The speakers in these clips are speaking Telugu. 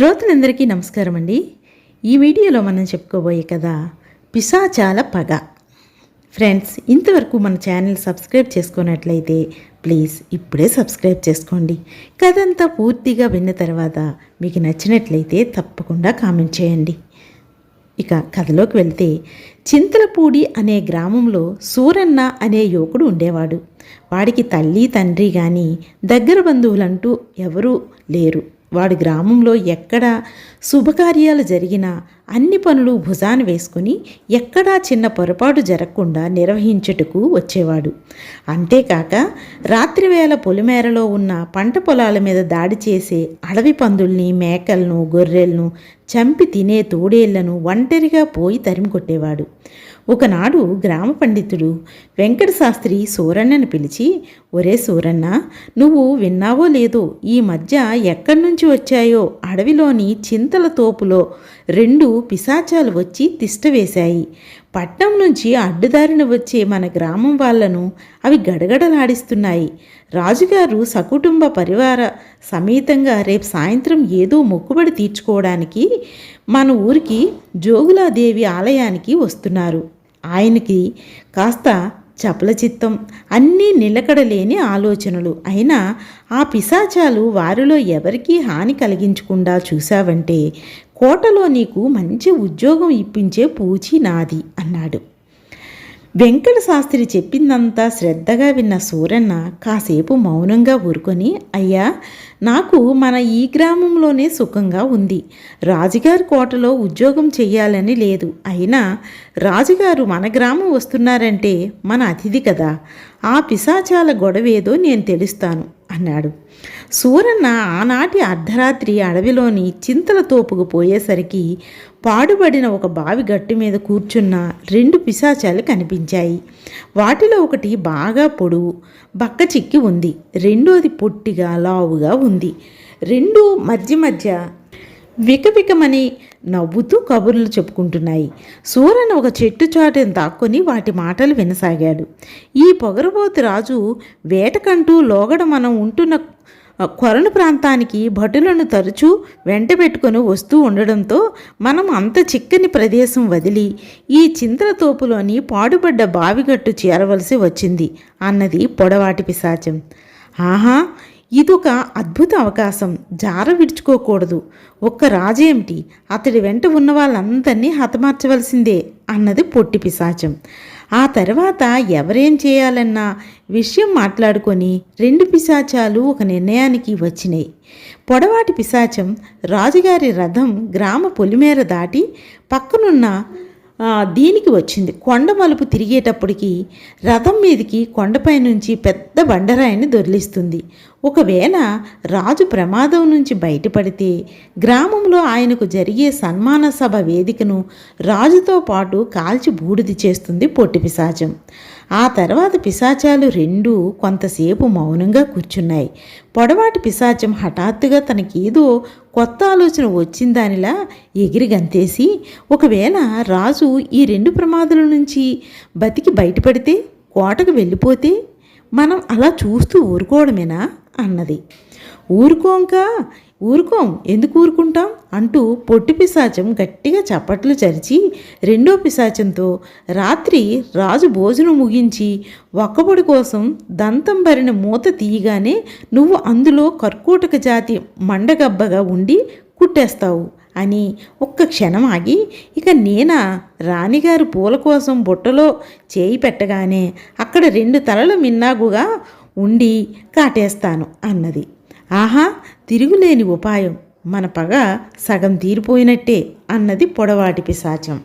శ్రోతలందరికీ నమస్కారం అండి ఈ వీడియోలో మనం చెప్పుకోబోయే కదా పిశాచాల పగ. ఫ్రెండ్స్ ఇంతవరకు మన ఛానల్ సబ్స్క్రైబ్ చేసుకున్నట్లయితే ప్లీజ్ ఇప్పుడే సబ్స్క్రైబ్ చేసుకోండి. కథ అంతా పూర్తిగా విన్న తర్వాత మీకు నచ్చినట్లయితే తప్పకుండా కామెంట్ చేయండి. ఇక కథలోకి వెళ్తే చింతలపూడి అనే గ్రామంలో సూరన్న అనే యువకుడు ఉండేవాడు. వాడికి తల్లి తండ్రి కానీ దగ్గర బంధువులంటూ ఎవరూ లేరు. వాడు గ్రామంలో ఎక్కడ శుభకార్యాలు జరిగినా అన్ని పనులు భుజాన వేసుకుని ఎక్కడా చిన్న పొరపాటు జరగకుండా నిర్వహించుటకు వచ్చేవాడు. అంతేకాక రాత్రివేళ పొలిమేరలో ఉన్న పంట పొలాల మీద దాడి చేసే అడవి పందుల్ని మేకలను గొర్రెలను చంపి తినే తోడేళ్ళను ఒంటరిగా పోయి తరిమి కొట్టేవాడు ఒకనాడు గ్రామ పండితుడు వెంకట శాస్త్రి సూరన్నను పిలిచి ఒరే సూరన్న నువ్వు విన్నావో లేదో ఈ మధ్య ఎక్కడి నుంచి వచ్చాయో? అడవిలోని చింతల తోపులో రెండు పిశాచాలు వచ్చి తిష్ట వేశాయి. పట్నం నుంచి అడ్డుదారిన వచ్చే మన గ్రామం వాళ్ళను అవి గడగడలాడిస్తున్నాయి. రాజుగారు సకుటుంబ పరివార సమేతంగా రేపు సాయంత్రం ఏదో మొక్కుబడి తీర్చుకోవడానికి మన ఊరికి జోగులాదేవి ఆలయానికి వస్తున్నారు. ఆయనకి కాస్త చపల చిత్తం అన్నీ నిలకడలేని ఆలోచనలు. అయినా ఆ పిశాచాలు వారిలో ఎవరికీ హాని కలిగించకుండా చూశావంటే కోటలో నీకు మంచి ఉద్యోగం ఇప్పించే పూచి నాది అన్నాడు. వెంకట శాస్త్రి చెప్పిందంతా శ్రద్ధగా విన్న సూరన్న కాసేపు మౌనంగా ఊరుకొని అయ్యా నాకు మన ఈ గ్రామంలోనే సుఖంగా ఉంది. రాజుగారి కోటలో ఉద్యోగం చెయ్యాలని లేదు. అయినా రాజుగారు మన గ్రామం వస్తున్నారంటే మన అతిథి కదా. ఆ పిశాచాల గొడవేదో నేను తెలుస్తాను అన్నాడు. సూరన్న ఆనాటి అర్ధరాత్రి అడవిలోని చింతల తోపుకు పోయేసరికి పాడుబడిన ఒక బావి గట్టు మీద కూర్చున్న రెండు పిశాచాలు కనిపించాయి. వాటిలో ఒకటి బాగా పొడువు బక్క చిక్కి ఉంది. రెండోది పొట్టిగా లావుగా ఉంది. రెండు మధ్య మధ్య వికవికమని నవ్వుతూ కబుర్లు చెప్పుకుంటున్నాయి. సూరన్ ఒక చెట్టు చాటును దాక్కుని వాటి మాటలు వినసాగాడు. ఈ పొగరబోతు రాజు వేటకంటూ లోగడ మనం ఉంటున్న కొరను ప్రాంతానికి భటులను తరచూ వెంట పెట్టుకొని వస్తూ ఉండడంతో మనం అంత చిక్కని ప్రదేశం వదిలి ఈ చింతలతోపులోని పాడుబడ్డ బావిగట్టు చేరవలసి వచ్చింది అన్నది పొడవాటి పిశాచం. ఆహా ఇదొక అద్భుత అవకాశం. జార విడుచుకోకూడదు. ఒక్క రాజేమిటి? అతడి వెంట ఉన్న వాళ్ళందరినీ హతమార్చవలసిందే అన్నది పొట్టి పిశాచం. ఆ తర్వాత ఎవరేం చేయాలన్న విషయం మాట్లాడుకొని రెండు పిశాచాలు ఒక నిర్ణయానికి వచ్చినాయి. పొడవాటి పిశాచం రాజుగారి రథం గ్రామ పొలిమేర దాటి పక్కనున్న దీనికి వచ్చింది. కొండ మలుపు తిరిగేటప్పటికి రథం మీదకి కొండపై నుంచి పెద్ద బండరాయిని దొరిలిస్తుంది. ఒకవేళ రాజు ప్రమాదం నుంచి బయటపడితే గ్రామంలో ఆయనకు జరిగే సన్మాన సభ వేదికను రాజుతో పాటు కాల్చి బూడిది చేస్తుంది పొట్టి పిశాచం. ఆ తర్వాత పిశాచాలు రెండూ కొంతసేపు మౌనంగా కూర్చున్నాయి. పొడవాటి పిశాచం హఠాత్తుగా తనకేదో కొత్త ఆలోచన వచ్చిందానిలా ఎగిరి గంతేసి ఒకవేళ రాజు ఈ రెండు ప్రమాదాల నుంచి బతికి బయటపడితే కోటకు వెళ్ళిపోతే మనం అలా చూస్తూ ఊరుకోవడమేనా? అన్నది. ఊరుకోంక ఊరుకోం ఎందుకు ఊరుకుంటాం? అంటూ పొట్టి పిశాచం గట్టిగా చప్పట్లు చరిచి రెండో పిశాచంతో రాత్రి రాజు భోజనం ముగించి ఒక్కబడి కోసం దంతం భరిన మూత తీయగానే నువ్వు అందులో కర్కోటక జాతి మండగబ్బగా ఉండి కుట్టేస్తావు అని ఒక్క క్షణం ఆగి ఇక నేనా రాణిగారు పూల కోసం బుట్టలో చేయి పెట్టగానే అక్కడ రెండు తలల మిన్నాగుగా ఉండి కాటేస్తాను అన్నది. ఆహా తిరుగులేని ఉపాయం. మన పగ సగం తీరిపోయినట్టే అన్నది పొడవాటి పిశాచం.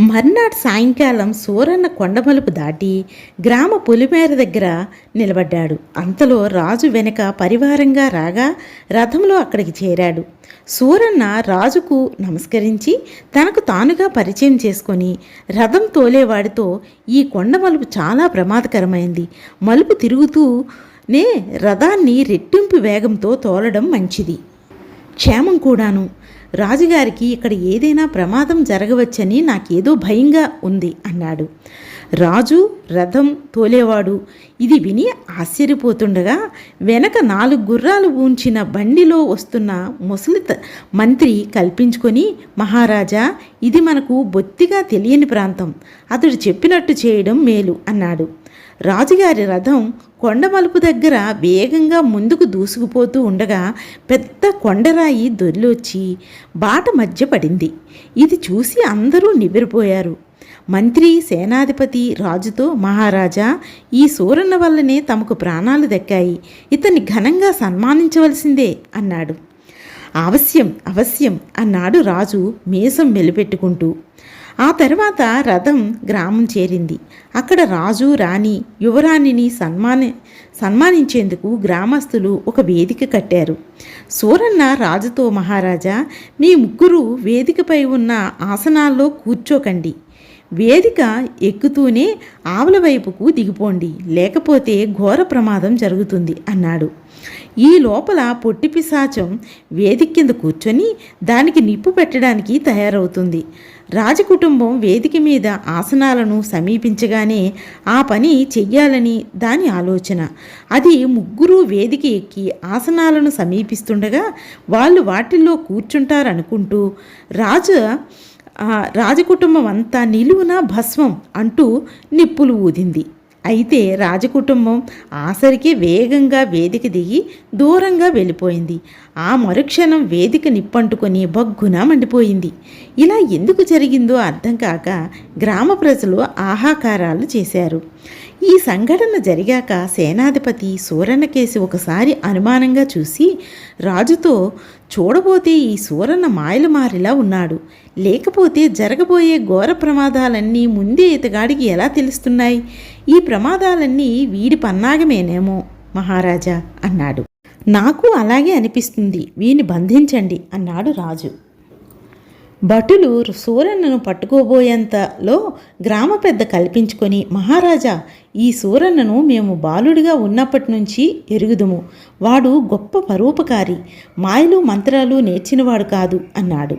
మర్నాడు సాయంకాలం సూరన్న కొండమలుపు దాటి గ్రామ పొలిమేర దగ్గర నిలబడ్డాడు. అంతలో రాజు వెనుక పరివారంగా రాగా రథంలో అక్కడికి చేరాడు. సూరన్న రాజుకు నమస్కరించి తనకు తానుగా పరిచయం చేసుకొని రథం తోలేవాడితో ఈ కొండ మలుపు చాలా ప్రమాదకరమైంది. మలుపు తిరుగుతూ నే రథాన్ని రెట్టింపు వేగంతో తోలడం మంచిది. క్షేమం కూడాను. రాజుగారికి ఇక్కడ ఏదైనా ప్రమాదం జరగవచ్చని నాకేదో భయంగా ఉంది అన్నాడు. రాజు రథం తోలేవాడు. ఇది విని ఆశ్చర్యపోతుండగా వెనక నాలుగు గుర్రాలు ఊంచిన బండిలో వస్తున్న ముసలి త- మంత్రి కల్పించుకొని మహారాజా ఇది మనకు బొత్తిగా తెలియని ప్రాంతం. అతడు చెప్పినట్టు చేయడం మేలు అన్నాడు. రాజుగారి రథం కొండ మలుపు దగ్గర వేగంగా ముందుకు దూసుకుపోతూ ఉండగా పెద్ద కొండరాయి దొర్లొచ్చి బాట మధ్య పడింది. ఇది చూసి అందరూ నిబిరిపోయారు మంత్రి సేనాధిపతి రాజుతో మహారాజా ఈ సూరన్న వల్లనే తమకు ప్రాణాలు దక్కాయి. ఇతన్ని ఘనంగా సన్మానించవలసిందే అన్నాడు. అవశ్యం అవశ్యం అన్నాడు రాజు మీసం మెలిపెట్టుకుంటూ. ఆ తర్వాత రథం గ్రామం చేరింది. అక్కడ రాజు రాణి యువరాణిని సన్మాని సన్మానించేందుకు గ్రామస్తులు ఒక వేదిక కట్టారు. సూరన్న రాజుతో మహారాజా మీ ముగ్గురు వేదికపై ఉన్న ఆసనాల్లో కూర్చోకండి. వేదిక ఎక్కుతూనే ఆవుల వైపుకు దిగిపోండి. లేకపోతే ఘోర ప్రమాదం జరుగుతుంది అన్నాడు. ఈ లోపల పొట్టి పిశాచం వేదిక కింద కూర్చొని దానికి నిప్పు పెట్టడానికి తయారవుతుంది. రాజకుటుంబం వేదిక మీద ఆసనాలను సమీపించగానే ఆ పని చెయ్యాలని దాని ఆలోచన. అది ముగ్గురు వేదిక ఎక్కి ఆసనాలను సమీపిస్తుండగా వాళ్ళు వాటిల్లో కూర్చుంటారనుకుంటూ రాజు రాజకుటుంబం అంతా నిలువున భస్మం అంటూ నిప్పులు ఊదింది. అయితే రాజకుటుంబం ఆసరికి వేగంగా వేదిక దిగి దూరంగా వెళ్ళిపోయింది. ఆ మరుక్షణం వేదిక నిప్పంటుకొని బగ్గున మండిపోయింది. ఇలా ఎందుకు జరిగిందో అర్థం కాక గ్రామ ప్రజలు ఆహాకారాలు చేశారు. ఈ సంఘటన జరిగాక సేనాధిపతి సూరన్న కేసి ఒకసారి అనుమానంగా చూసి రాజుతో చూడబోతే ఈ సూరన్న మాయలమారిలా ఉన్నాడు. లేకపోతే జరగబోయే ఘోర ప్రమాదాలన్నీ ముందే ఇతగాడికి ఎలా తెలుస్తున్నాయి? ఈ ప్రమాదాలన్నీ వీడి పన్నాగమేనేమో మహారాజా అన్నాడు. నాకు అలాగే అనిపిస్తుంది. వీని బంధించండి అన్నాడు రాజు. భటులు సూరన్నను పట్టుకోబోయేంతలో గ్రామ పెద్ద కల్పించుకొని మహారాజా ఈ సూరన్నను మేము బాలుడిగా ఉన్నప్పటి నుంచి ఎరుగుదుము. వాడు గొప్ప పరోపకారి. మాయలు మంత్రాలు నేర్చినవాడు కాదు అన్నాడు.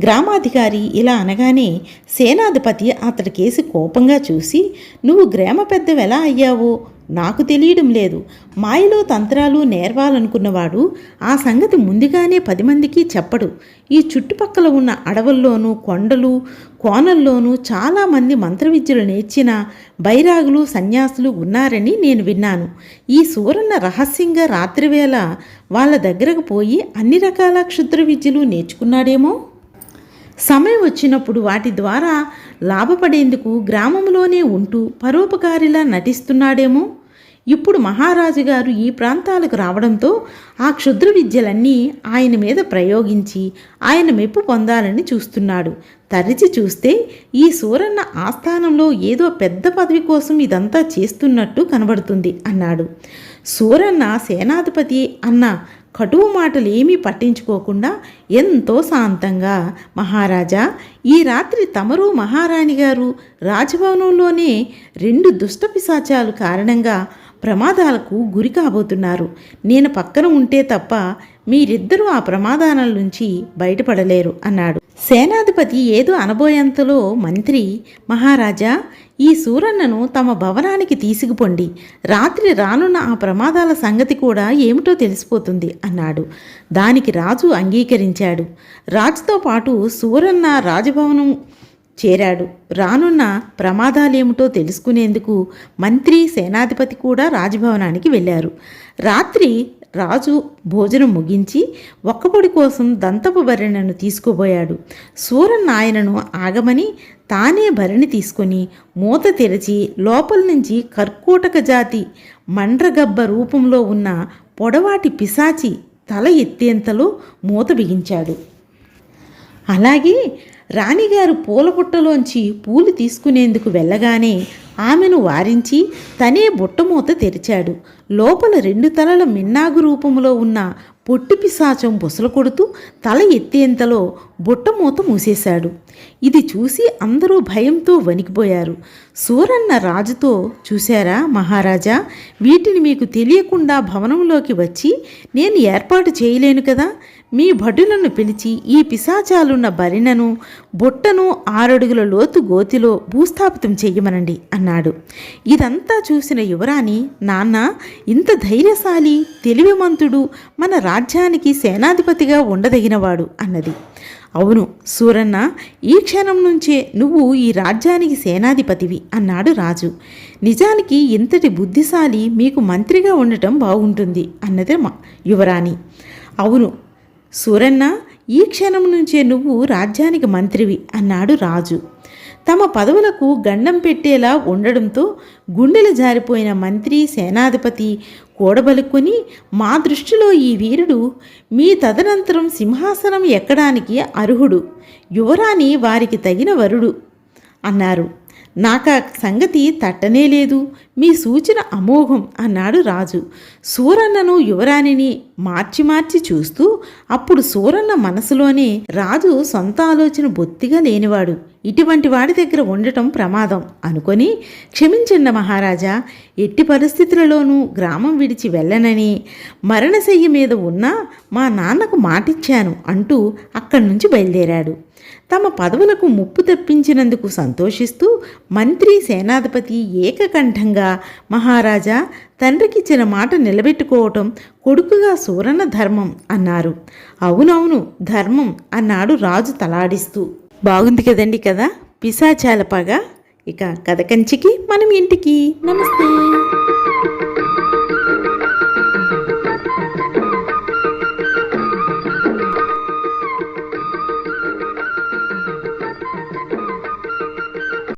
గ్రామాధికారి ఇలా అనగానే సేనాధిపతి అతడి కేసి కోపంగా చూసి నువ్వు గ్రామ పెద్దవి ఎలా అయ్యావో? నాకు తెలియడం లేదు. మాయలో తంత్రాలు నేర్వాలనుకున్నవాడు ఆ సంగతి ముందుగానే పది మందికి చెప్పడు. ఈ చుట్టుపక్కల ఉన్న అడవుల్లోనూ కొండలు కోనల్లోనూ చాలామంది మంత్రవిద్యలు నేర్చిన బైరాగులు సన్యాసులు ఉన్నారని నేను విన్నాను. ఈ సూరన్న రహస్యంగా రాత్రివేళ వాళ్ళ దగ్గరకు పోయి అన్ని రకాల క్షుద్ర విద్యలు నేర్చుకున్నాడేమో? సమయం వచ్చినప్పుడు వాటి ద్వారా లాభపడేందుకు గ్రామంలోనే ఉంటూ పరోపకారిలా నటిస్తున్నాడేమో? ఇప్పుడు మహారాజు గారు ఈ ప్రాంతాలకు రావడంతో ఆ క్షుద్ర విద్యలన్నీ ఆయన మీద ప్రయోగించి ఆయన మెప్పు పొందాలని చూస్తున్నాడు. తరిచి చూస్తే ఈ సూరన్న ఆస్థానంలో ఏదో పెద్ద పదవి కోసం ఇదంతా చేస్తున్నట్టు కనబడుతుంది అన్నాడు. సూరన్న సేనాధిపతి అన్న కటువు మాటలు ఏమీ పట్టించుకోకుండా ఎంతో శాంతంగా మహారాజా ఈ రాత్రి తమరు మహారాణి గారు రాజభవనంలోనే రెండు దుష్ట పిశాచాలు కారణంగా ప్రమాదాలకు గురి కాబోతున్నారు. నేను పక్కన ఉంటే తప్ప మీరిద్దరూ ఆ ప్రమాదాల నుంచి బయటపడలేరు అన్నాడు. సేనాధిపతి ఏదో అనబోయేంతలో మంత్రి మహారాజా ఈ సూరన్నను తమ భవనానికి తీసుకుపోండి. రాత్రి రానున్న ఆ ప్రమాదాల సంగతి కూడా ఏమిటో తెలిసిపోతుంది అన్నాడు. దానికి రాజు అంగీకరించాడు. రాజుతో పాటు సూరన్న రాజభవనం చేరాడు. రానున్న ప్రమాదాలేమిటో తెలుసుకునేందుకు మంత్రి సేనాధిపతి కూడా రాజభవనానికి వెళ్ళారు. రాత్రి రాజు భోజనం ముగించి ఒక్కపొడి కోసం దంతపు భరణను తీసుకుపోయాడు. సూరన్న ఆయనను ఆగమని తానే భరణి తీసుకొని మూత తెరిచి లోపల నుంచి కర్కోటక జాతి మండ్రగబ్బ రూపంలో ఉన్న పొడవాటి పిశాచి తల ఎత్తేంతలో మూత బిగించాడు. అలాగే రాణిగారు పూల బుట్టలోంచి పూలు తీసుకునేందుకు వెళ్ళగానే ఆమెను వారించి తనే బుట్టమూత తెరిచాడు. లోపల రెండు తలల మిన్నాగు రూపంలో ఉన్న పొట్టి పిశాచం బుసలు కొడుతూ తల ఎత్తేంతలో బుట్టమూత మూసేశాడు. ఇది చూసి అందరూ భయంతో వణికిపోయారు. సూరన్న రాజుతో చూశారా మహారాజా? వీటిని మీకు తెలియకుండా భవనంలోకి వచ్చి నేను ఏర్పాటు చేయలేను కదా? మీ భటులను పిలిచి ఈ పిశాచాలున్న బరినను బొట్టను ఆరడుగుల లోతు గోతిలో భూస్థాపితం చెయ్యమనండి అన్నాడు. ఇదంతా చూసిన యువరాణి నాన్న ఇంత ధైర్యశాలి తెలివిమంతుడు మన రాజ్యానికి సేనాధిపతిగా ఉండదగినవాడు అన్నది. అవును సూరన్న ఈ క్షణం నుంచే నువ్వు ఈ రాజ్యానికి సేనాధిపతివి అన్నాడు రాజు. నిజానికి ఇంతటి బుద్ధిశాలి మీకు మంత్రిగా ఉండటం బాగుంటుంది అన్నది మా యువరాణి. అవును సూరన్న ఈ క్షణం నుంచే నువ్వు రాజ్యానికి మంత్రివి అన్నాడు రాజు. తమ పదవులకు గండం పెట్టేలా ఉండడంతో గుండెలు జారిపోయిన మంత్రి సేనాధిపతి కూడబలుకొని మా దృష్టిలో ఈ వీరుడు మీ తదనంతరం సింహాసనం ఎక్కడానికి అర్హుడు. యువరాణి వారికి తగిన వరుడు అన్నారు. నాకా సంగతి తట్టనే లేదు. మీ సూచన అమోఘం అన్నాడు రాజు. సూరన్నను యువరాణిని మార్చి మార్చి చూస్తూ అప్పుడు సూరన్న మనసులోనే రాజు సొంత ఆలోచన బొత్తిగా లేనివాడు. ఇటువంటి వాడి దగ్గర ఉండటం ప్రమాదం అనుకొని క్షమించండి మహారాజా ఎట్టి పరిస్థితులలోనూ గ్రామం విడిచి వెళ్ళనని మరణశయ్య మీద ఉన్నా మా నాన్నకు మాటిచ్చాను అంటూ అక్కడి నుంచి బయలుదేరాడు. తమ పదవులకు ముప్పు తెప్పించినందుకు సంతోషిస్తూ మంత్రి సేనాధిపతి ఏకకంఠంగా మహారాజా తండ్రికిచ్చిన మాట నిలబెట్టుకోవటం కొడుకుగా సూరణ ధర్మం అన్నారు. అవునవును ధర్మం అన్నాడు రాజు తలాడిస్తూ. బాగుంది కదండి కదా పిశాచాల ఇక కథ కంచికి మనం ఇంటికి. నమస్తే.